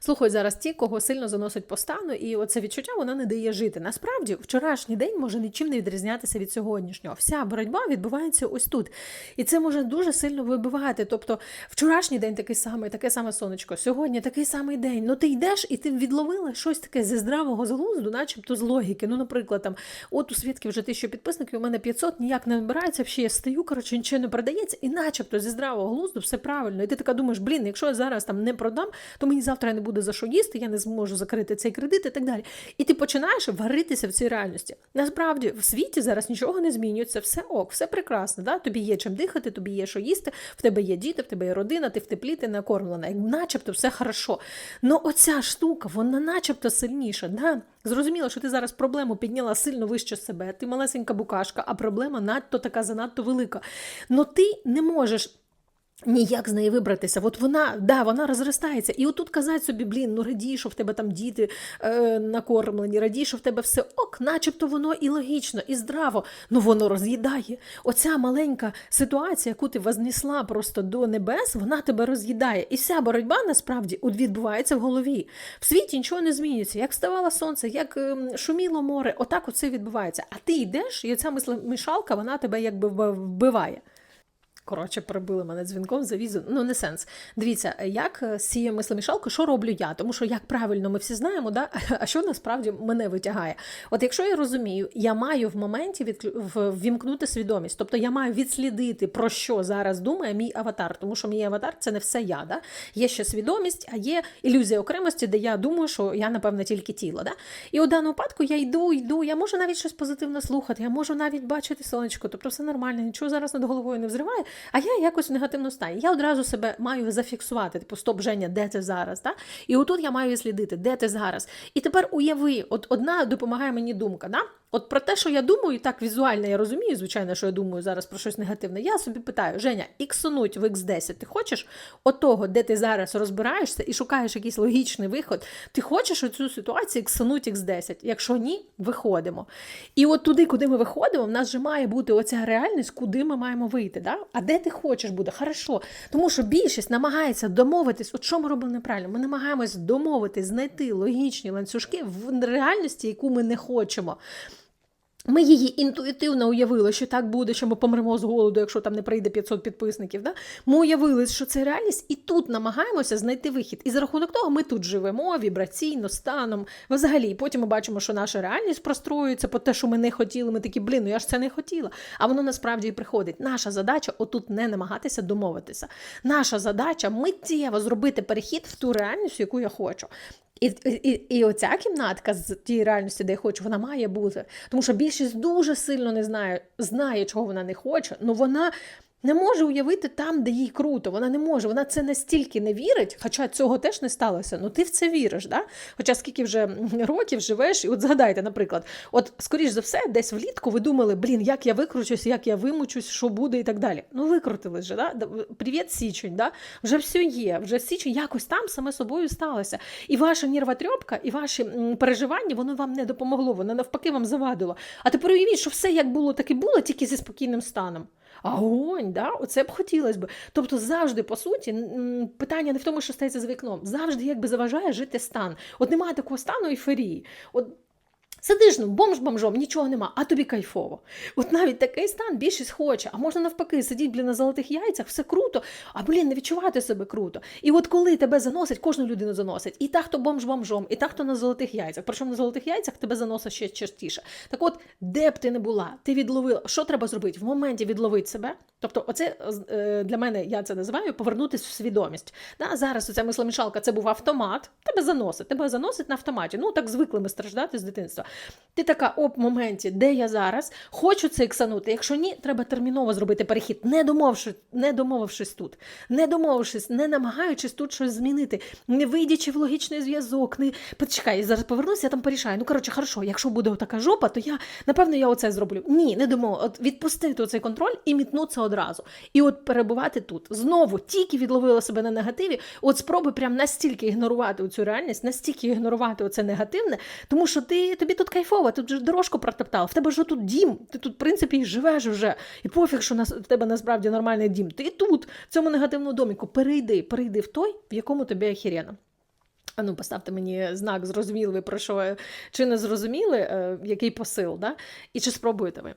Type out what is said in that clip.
Слухай зараз ті, кого сильно заносить по стану, і оце відчуття воно не дає жити. Насправді, вчорашній день може нічим не відрізнятися від сьогоднішнього. Вся боротьба відбувається ось тут. І це може дуже сильно вибивати. Тобто, вчорашній день такий самий, таке саме сонечко, сьогодні такий самий день. Ну ти йдеш і ти відловила щось таке зі здравого глузду, начебто з логіки. Ну, наприклад, там, от у свідки вже тисячу підписників, у мене 500, ніяк не набирається, взагалі я стою, коротше, нічого не продається, і начебто зі здравого глузду все правильно. І ти така думаєш, блін, якщо я зараз там не продам, то мені завтра не буде за що їсти, я не зможу закрити цей кредит і так далі. І ти починаєш варитися в цій реальності. Насправді в світі зараз нічого не змінюється, все ок, все прекрасно. Да? Тобі є чим дихати, тобі є що їсти, в тебе є діти, в тебе є родина, ти в теплі, ти накормлена. Начебто все хорошо. Ну оця штука, вона начебто сильніша. Да? Зрозуміло, що ти зараз проблему підняла сильно вище себе, ти малесенька букашка, а проблема надто така занадто велика. Но ти не можеш. Ніяк з неї вибратися. От вона, да, вона розростається. І отут казати собі, блін, ну радій, що в тебе там діти е, накормлені, радій, що в тебе все ок, начебто воно і логічно, і здраво, ну воно роз'їдає. Оця маленька ситуація, яку ти вознесла просто до небес, вона тебе роз'їдає. І вся боротьба насправді відбувається в голові. В світі нічого не змінюється. Як вставало сонце, як ем, шуміло море, отак оце відбувається. А ти йдеш, і оця мишалка, вона тебе якби вбиває. Коротше, перебили мене дзвінком за візу. Ну, не сенс. Дивіться, як з цією мислемішалкою, що роблю я? Тому що як правильно ми всі знаємо, да? а що насправді мене витягає? От якщо я розумію, я маю в моменті відклю... ввімкнути свідомість, тобто я маю відслідити, про що зараз думає мій аватар, тому що мій аватар це не все я. Да? Є ще свідомість, а є ілюзія окремості, де я думаю, що я, напевне, тільки тіло. Да? І у даному випадку я йду, йду, я можу навіть щось позитивне слухати, я можу навіть бачити сонечко, тобто все нормально, нічого зараз над головою не взриває, а я якось в негативному стані. Я одразу себе маю зафіксувати, типу, стоп, Женя, де ти зараз? Да? І отут я маю слідити, де ти зараз. І тепер уяви, от одна допомагає мені думка. Да? От про те, що я думаю, так візуально я розумію, звичайно, що я думаю зараз про щось негативне. Я собі питаю, Женя, іксонуть в X10, ти хочеш отого, де ти зараз розбираєшся і шукаєш якийсь логічний виход, ти хочеш оцю ситуацію іксонуть X10? Якщо ні, виходимо. І от туди, куди ми виходимо, в нас же має бути оця реальність, куди ми маємо вийти. Да? А де ти хочеш буде? Хорошо. Тому що більшість намагається домовитись, от що ми робимо неправильно? Ми намагаємось домовитись, знайти логічні ланцюжки в реальності, яку ми не хочемо. Ми її інтуїтивно уявили, що так буде, що ми помремо з голоду, якщо там не прийде 500 підписників. Да? Ми уявили, що це реальність, і тут намагаємося знайти вихід. І за рахунок того, ми тут живемо вібраційно, станом. Взагалі, потім ми бачимо, що наша реальність простроюється по те, що ми не хотіли. Ми такі, блін, ну я ж це не хотіла. А воно насправді і приходить. Наша задача отут не намагатися домовитися. Наша задача миттєво зробити перехід в ту реальність, яку я хочу. І, і, і оця кімнатка з тієї реальності, де я хочу, вона має бути. Тому що більшість дуже сильно не знає, знає, чого вона не хоче, але вона не може уявити там, де їй круто. Вона не може. Вона це настільки не вірить, хоча цього теж не сталося. Ну ти в це віриш, да? Хоча скільки вже років живеш, і от згадайте, наприклад, от скоріш за все, десь влітку ви думали, блін, як я викручусь, як я вимучусь, що буде і так далі. Ну викрутились же, да? Привіт, січень, да? вже все є, вже січень якось там саме собою сталося. І ваша нервотрьопка, і ваші переживання, воно вам не допомогло, воно навпаки вам завадило. А тепер уявіть, що все як було, так і було, тільки зі спокійним станом. Огонь, да? оце б хотілося б. Тобто завжди, по суті, питання не в тому, що стається за вікном, завжди якби заважає жити стан. От немає такого стану ейфорії. От Сидиш, ну, бомж бомжом, нічого нема, а тобі кайфово. От навіть такий стан більшість хоче, а можна навпаки, сидіть, блін, на золотих яйцях, все круто, а блін, не відчувати себе круто. І от коли тебе заносить, кожну людину заносить. І та, хто бомж бомжом, і та, хто на золотих яйцях. Причому на золотих яйцях тебе заносить ще частіше. Так от, де б ти не була, ти відловила. Що треба зробити? В моменті відловити себе. Тобто, оце е, для мене я це називаю повернутися в свідомість. Да, зараз оця мисломішалка це був автомат, тебе заносить, тебе заносить на автоматі. Ну так звикли ми страждати з дитинства. Ти така, оп, моменті, де я зараз, хочу це іксанути. Якщо ні, треба терміново зробити перехід, не домовившись, не домовившись тут, не домовившись, не намагаючись тут щось змінити, не вийдячи в логічний зв'язок. Не почекай, зараз повернуся, я там порішаю. Ну коротше, хорошо, якщо буде така жопа, то я напевно я оце зроблю. Ні, не домов. От відпустити цей контроль і мітнутися одразу. І от перебувати тут. Знову тільки відловила себе на негативі. От спробуй прям настільки ігнорувати цю реальність, настільки ігнорувати оце негативне, тому що ти тобі тут кайфово, тут вже дорожку протоптав, в тебе ж тут дім, ти тут, в принципі, живеш вже. І пофіг, що нас, в тебе насправді нормальний дім. Ти тут, в цьому негативному доміку, перейди, перейди в той, в якому тобі охерено. А ну, поставте мені знак, зрозуміли ви про що, чи не зрозуміли, е, який посил, да? і чи спробуєте ви.